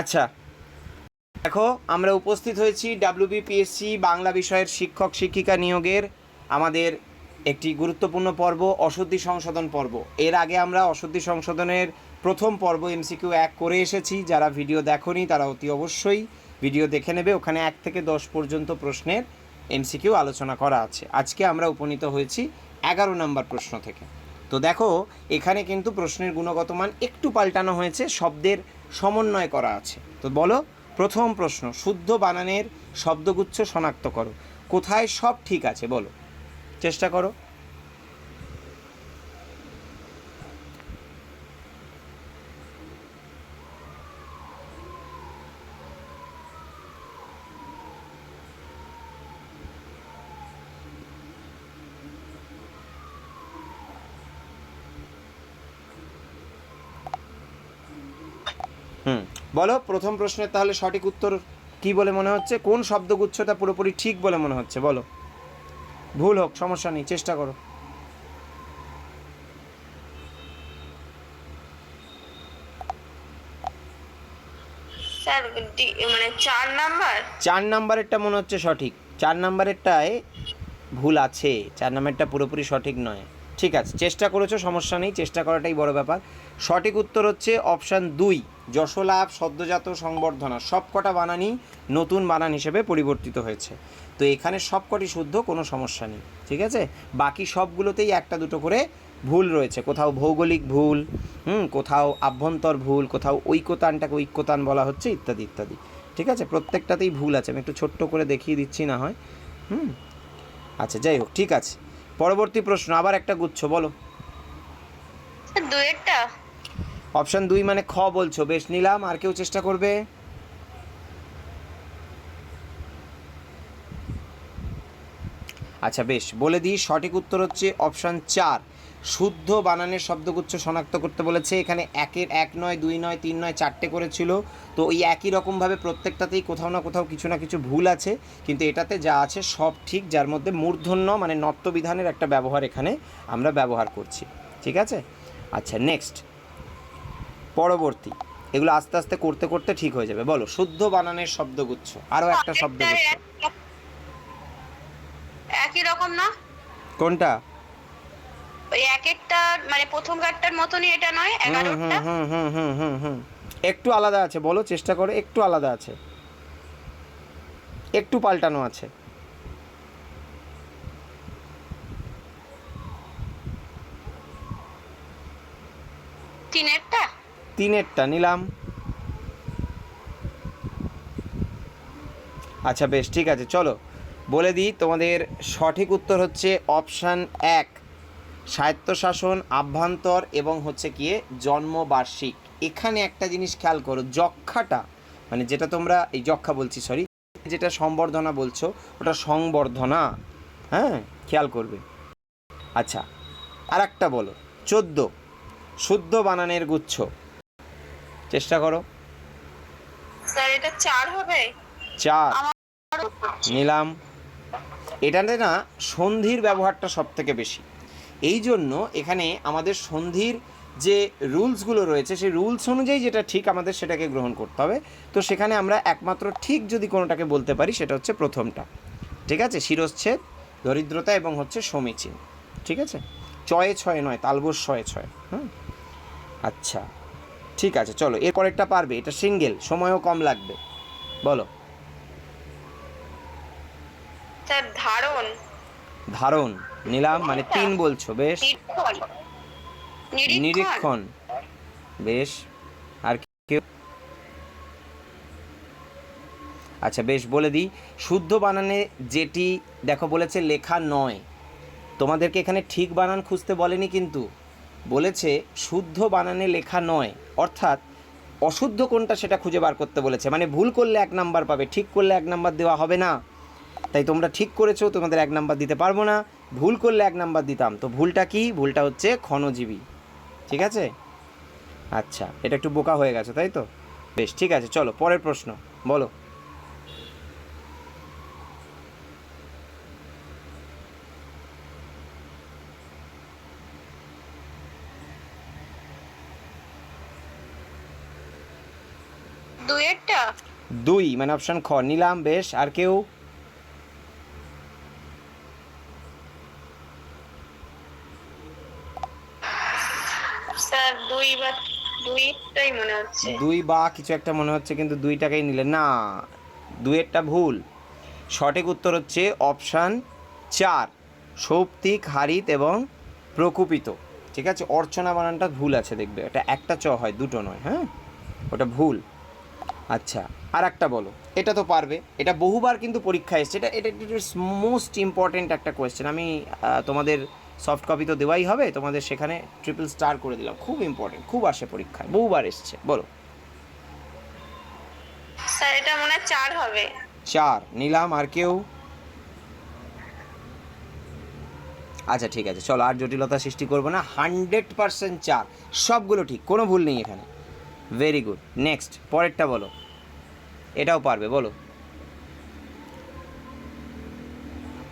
আচ্ছা। দেখো, আমরা উপস্থিত হয়েছি ডাব্লিউবিপিএসসি বাংলা বিষয়ের শিক্ষক শিক্ষিকা নিয়োগের আমাদের একটি গুরুত্বপূর্ণ পর্ব, অশুদ্ধি সংশোধন পর্ব। এর আগে আমরা অশুদ্ধি সংশোধনের প্রথম পর্ব এমসিকিউ এক করে এসেছি। যারা ভিডিও দেখোনি, তারা অতি অবশ্যই ভিডিও দেখে নেবে। ওখানে এক থেকে দশ পর্যন্ত প্রশ্নের এমসিকিউ আলোচনা করা আছে। আজকে আমরা উপনীত হয়েছি এগারো নম্বর প্রশ্ন থেকে। তো দেখো, এখানে কিন্তু প্রশ্নের গুণগত মান একটু পাল্টানো হয়েছে। শব্দের সমন্বয় করা আছে। তো বলো, প্রথম প্রশ্ন, শুদ্ধ বানানের শব্দগুচ্ছ শনাক্ত করো। কোথায় সব ঠিক আছে? বলো। চেষ্টা করো। হুম। বলো প্রথম প্রশ্নের তাহলে সঠিক উত্তর কি বলে মনে হচ্ছে? কোন শব্দগুচ্ছটা পুরোপুরি ঠিক বলে মনে হচ্ছে? বলো। ভুল হোক সমস্যা নেই চেষ্টা করো। স্যার মানে চার নাম্বার? চার নাম্বারেরটা মনে হচ্ছে সঠিক। চার নাম্বারেরটায় ভুল আছে। চার নাম্বারটা পুরোপুরি সঠিক নয়। ঠিক আছে, চেষ্টা করেছ, সমস্যা নেই, চেষ্টা করাটাই বড় ব্যাপার। সঠিক উত্তর হচ্ছে অপশান দুই যশোলাভ সদ্যজাত সংবর্ধনা, সবকটা বানানই নতুন বানান হিসেবে পরিবর্তিত হয়েছে। তো এখানে সবকটি শুদ্ধ, কোনো সমস্যা নেই, ঠিক আছে? বাকি সবগুলোতেই একটা দুটো করে ভুল রয়েছে, কোথাও ভৌগোলিক ভুল, হুম, কোথাও আভ্যন্তর ভুল, কোথাও ঐক্যতানটাকে ঐক্যতান বলা হচ্ছে, ইত্যাদি ইত্যাদি, ঠিক আছে? প্রত্যেকটাতেই ভুল আছে, আমি একটু ছোট্ট করে দেখিয়ে দিচ্ছি না হয়, হুম? আচ্ছা যাই হোক, ঠিক আছে। পরবর্তী প্রশ্ন আবার একটা গুচ্ছ বলো। দুই একটা? অপশান দুই মানে খ বলছো বেশ নিলাম আর কেউ চেষ্টা করবে? আচ্ছা বেশ বলে দিই সঠিক উত্তর হচ্ছে অপশান চার। শুদ্ধ বানানের শব্দগুচ্ছ শনাক্ত করতে বলেছে। এখানে একের এক নয় দুই নয় তিন নয় চারটে করেছিল। তো ওই একই রকমভাবে প্রত্যেকটাতেই কোথাও না কোথাও কিছু না কিছু ভুল আছে। কিন্তু এটাতে যা আছে সব ঠিক যার মধ্যে মূর্ধন্য মানে নত্যবিধানের একটা ব্যবহার এখানে আমরা ব্যবহার করছি। ঠিক আছে? আচ্ছা নেক্সট পরবর্তী। এগুলো আস্তে আস্তে করতে করতে ঠিক হয়ে যাবে। বলো শুদ্ধ বানানের শব্দগুচ্ছ। আরও একটা শব্দগুচ্ছ। একই রকম না? কোনটা? ওই এক একটা মানে প্রথম কার্ডটার মতনই এটা নয় এগারোটা। হুম হুম হুম হুম হুম হুম। একটু আলাদা আছে বলো চেষ্টা করে একটু আলাদা আছে। একটু পাল্টানো আছে। তিনেরটা? তিনেরটা নিলাম। আচ্ছা বেশ ঠিক আছে চলো। বলে দিই তোমাদের সঠিক উত্তর হচ্ছে অপশান এক। স্বায়ত্তশাসন আভ্যন্তর এবং হচ্ছে গিয়ে জন্মবার্ষিক। এখানে একটা জিনিস খেয়াল করো যক্ষাটা মানে যেটা তোমরা এই যক্ষা বলছি সরি যেটা সম্বর্ধনা বলছো ওটা সংবর্ধনা হ্যাঁ? খেয়াল করবে। আচ্ছা আর একটা বলো চোদ্দ শুদ্ধ বানানের গুচ্ছ। চেষ্টা করো। স্যার এটা চার হবে? চার। নিলাম। এটাতে না সন্ধির ব্যবহারটা সব থেকে বেশি। এই জন্য এখানে আমাদের সন্ধির যে রুলসগুলো রয়েছে সেই রুলস অনুযায়ী যেটা ঠিক আমাদের সেটাকে গ্রহণ করতে হবে। তো সেখানে আমরা একমাত্র ঠিক যদি কোনোটাকে বলতে পারি সেটা হচ্ছে প্রথমটা। ঠিক আছে? শিরচ্ছেদ দরিদ্রতা এবং হচ্ছে সমীচীন। ঠিক আছে? ছয়ে ছয় নয় তালবস ছয়ে ছয়। হ্যাঁ আচ্ছা। ঠিক আছে চলো। এর পরেরটা পারবে এটা সিঙ্গেল সময়ও কম লাগবে। বলো। ধারণ। ধারণ। নিলাম মানে তিন বলছো বেশ। নিরীক্ষণ। বেশ। আর কেউ? আচ্ছা বেশ বলে দিই। শুদ্ধ বানানে যেটি দেখো বলেছে লেখা নয়। তোমাদেরকে এখানে ঠিক বানান খুঁজতে বলেনি কিন্তু। বলেছে শুদ্ধ বানানে লেখা নয়। অর্থাৎ অশুদ্ধ কোনটা সেটা খুঁজে বার করতে বলেছে। মানে ভুল করলে এক নাম্বার পাবে ঠিক করলে এক নাম্বার দেওয়া হবে না। তাই তোমরা ঠিক করেছ তোমাদের এক নাম্বার দিতে পারব না। ভুল করলে এক নাম্বার দিতাম। তো ভুলটা কি? ভুলটা হচ্ছে ক্ষণজীবী। ঠিক আছে? আচ্ছা এটা একটু বোকা হয়ে গেছে তাই তো? বেশ ঠিক আছে চলো পরের প্রশ্ন বলো। দুই মানে অপশন খ নিলাম বেশ আর কেউ স্যার দুই বা দুইটাই মনে হচ্ছে। দুই বা কিছু একটা মনে হচ্ছে, কিন্তু দুইটাকেই নিলে না দুয়েরটা ভুল। সঠিক উত্তর হচ্ছে অপশান চার, সৌপ্তিক, হারিত এবং প্রকুপিত। ঠিক আছে, অর্চনা বানানটা ভুল আছে, দেখবে। এটা একটা চ হয়, দুটো নয় হ্যাঁ? ওটা ভুল। আচ্ছা আর একটা বলো। এটা তো পারবে। এটা বহুবার কিন্তু পরীক্ষা এসছে। এটা এটা মোস্ট ইম্পর্ট্যান্ট একটা কোয়েশ্চেন আমি তোমাদের সফট কপি তো দেওয়াই হবে তোমাদের সেখানে ট্রিপল স্টার করে দিলাম। খুব ইম্পর্টেন্ট খুব আসে পরীক্ষায়। বহুবার এসছে বলো। স্যার এটা মনে হয় চার হবে। চার নিলাম আর কেউ? আচ্ছা ঠিক আছে চলো আর জটিলতা সৃষ্টি করব না। হান্ড্রেড পার্সেন্ট চার সবগুলো ঠিক কোনো ভুল নেই এখানে। ভেরি গুড নেক্সট পরেরটা বলো। এটাও পারবে বলো।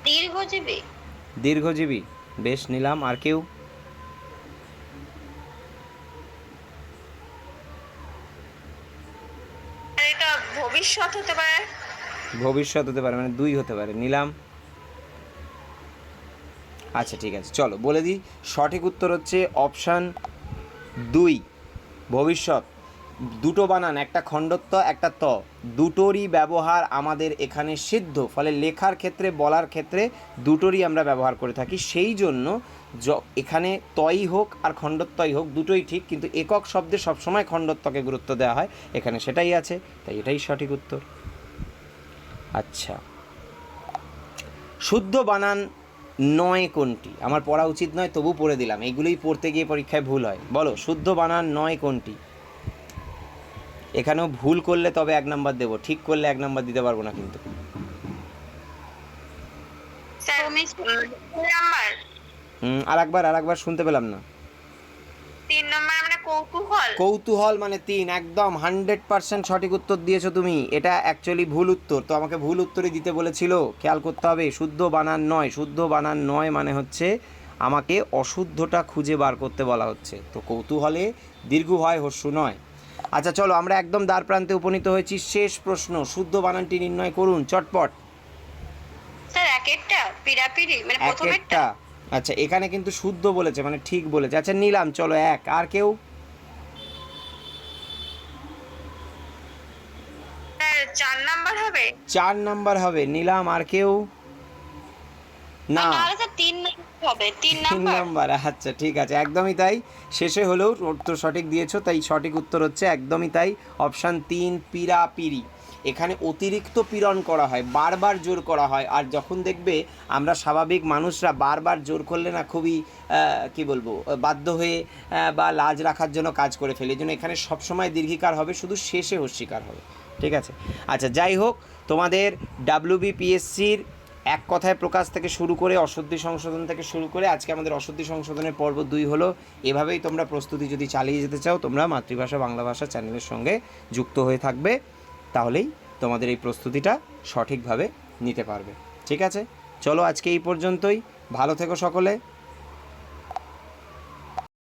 দীর্ঘজীবী? দীর্ঘজীবী? বেশ নিলাম। আর কেউ? ভবিষ্যৎ হতে পারে? ভবিষ্যৎ হতে পারে মানে দুই হতে পারে। নিলাম। আচ্ছা ঠিক আছে। চলো বলে দিই সঠিক উত্তর হচ্ছে অপশান দুই ভবিষ্যৎ। দুটো বানান, একটা খণ্ডত্ব, একটা ত। দুটোরই ব্যবহার আমাদের এখানে সিদ্ধ। ফলে লেখার ক্ষেত্রে, বলার ক্ষেত্রে দুটোরই আমরা ব্যবহার করে থাকি। সেই জন্য য- এখানে তই হোক আর খণ্ডত্বই হোক, দুটোই ঠিক। কিন্তু একক শব্দে সবসময় খণ্ডত্বকে গুরুত্ব দেওয়া হয়। এখানে সেটাই আছে, তাই এটাই সঠিক উত্তর। আচ্ছা। শুদ্ধ বানান নয় কোনটি? আমার পড়া উচিত নয়, তবু পড়ে দিলাম। এইগুলোই পড়তে গিয়ে পরীক্ষায় ভুল হয়। বলো, শুদ্ধ বানান নয় কোনটি? এখানেও ভুল করলে তবে এক নাম্বার দেবো। ঠিক করলে এক নাম্বার দিতে পারব না কিন্তু। আর একবার আর একবার শুনতে পেলাম না। মানে কৌতূহল। মানে তিন একদম হান্ড্রেড পার্সেন্ট সঠিক উত্তর দিয়েছ তুমি। এটা অ্যাকচুয়ালি ভুল উত্তর। তো আমাকে ভুল উত্তরই দিতে বলেছিল। খেয়াল করতে হবে শুদ্ধ বানান নয়। শুদ্ধ বানান নয় মানে হচ্ছে আমাকে অশুদ্ধটা খুঁজে বার করতে বলা হচ্ছে। তো কৌতূহলে দীর্ঘ হয় হস্যু নয়। আচ্ছা চলো আমরা একদম দ্বার প্রান্তে উপনীত হয়েছি। শেষ প্রশ্ন শুদ্ধ বানানটি নির্ণয় করুন চটপট। স্যার এক একটা পিড়াপিড়ি মানে প্রথমেরটা? আচ্ছা এখানে কিন্তু শুদ্ধ বলেছে মানে ঠিক বলেছে। আচ্ছা নিলাম চলো এক। আর কেউ? স্যার চার নাম্বার হবে? চার নাম্বার হবে নিলাম। আর কেউ? না। তিন নাম্বার হবে তিন নাম্বার? আচ্ছা ঠিক আছে একদমই তাই। শেষে হলেও উত্তর সঠিক দিয়েছ তাই সঠিক উত্তর হচ্ছে একদমই তাই অপশান তিন পিরা পিরি এখানে অতিরিক্ত পীড়ন করা হয় বারবার জোর করা হয় আর যখন দেখবে আমরা স্বাভাবিক মানুষরা বারবার জোর করলে না খুবই কি বলব বাধ্য হয়ে বা লাজ রাখার জন্য কাজ করে ফেলে এই জন্য এখানে সবসময় দীর্ঘিকার হবে শুধু শেষে হস্যিকার হবে ঠিক আছে? আচ্ছা যাই হোক তোমাদের ডাব্লিউবিপিএসসির এক কথায় প্রকাশ থেকে শুরু করে, অশুদ্ধি সংশোধন থেকে শুরু করে, আজকে আমাদের অশুদ্ধি সংশোধনের পর্ব দুই হলো, এভাবেই তোমরা প্রস্তুতি যদি চালিয়ে যেতে চাও, তোমরা মাতৃভাষা, বাংলা ভাষা চ্যানেলের সঙ্গে যুক্ত হয়ে থাকবে, তাহলেই তোমাদের এই প্রস্তুতিটা সঠিকভাবে নিতে পারবে। ঠিক আছে? চলো আজকে এই পর্যন্তই। ভালো থেকো সকলে।